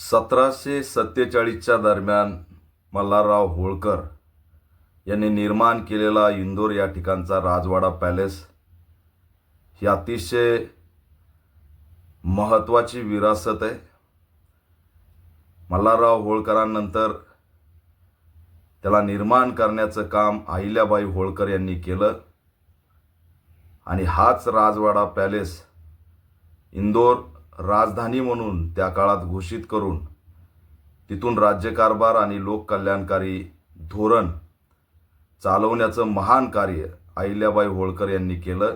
सतराशे सत्तेचाळीसच्या दरम्यान मल्हारराव होळकर यांनी निर्माण केलेला इंदोर या ठिकाणचा राजवाडा पॅलेस ही अतिशय महत्त्वाची विरासत आहे. मल्हारराव होळकरांनंतर त्याला निर्माण करण्याचं काम अहिल्याबाई होळकर यांनी केलं आणि हाच राजवाडा पॅलेस इंदोर राजधानी म्हणून त्या काळात घोषित करून तिथून राज्यकारभार आणि लोककल्याणकारी धोरण चालवण्याचं महान कार्य अहिल्याबाई होळकर यांनी केलं.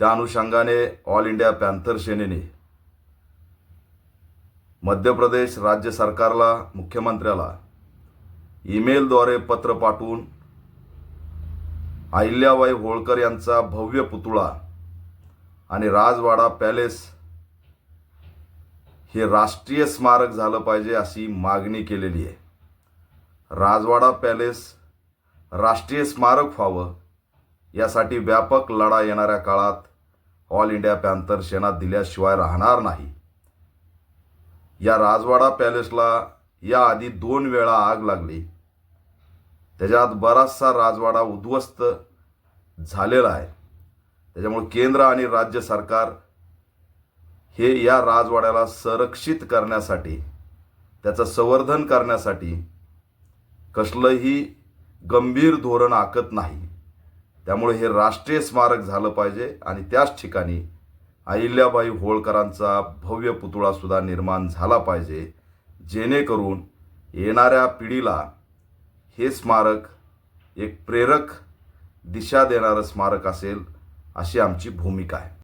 त्या अनुषंगाने all India panther सेनेने Madhya Pradesh राज्य सरकारला मुख्यमंत्र्याला ईमेलद्वारे पत्र पाठवून अहिल्याबाई होळकर यांचा भव्य पुतळा आणि राजवाडा पॅलेस हे राष्ट्रीय स्मारक झालं पाहिजे अशी मागणी केलेली आहे. राजवाडा पॅलेस राष्ट्रीय स्मारक व्हावं यासाठी व्यापक लढा येणाऱ्या काळात ऑल इंडिया पॅन्थर सेना दिल्याशिवाय राहणार नाही. या राजवाडा पॅलेसला याआधी दोन वेळा आग लागली. त्याच्यात बराचसा राजवाडा उद्ध्वस्त झालेला आहे. त्याच्यामुळे केंद्र आणि राज्य सरकार हे या राजवाड्याला संरक्षित करण्यासाठी त्याचं संवर्धन करण्यासाठी कसलंही गंभीर धोरण आखत नाही. त्यामुळे हे राष्ट्रीय स्मारक झालं पाहिजे आणि त्याच ठिकाणी अहिल्याबाई होळकरांचा भव्य पुतळासुद्धा निर्माण झाला पाहिजे जेणेकरून येणाऱ्या पिढीला हे स्मारक एक प्रेरक दिशा देणारं स्मारक असेल अशी आमची भूमिका आहे.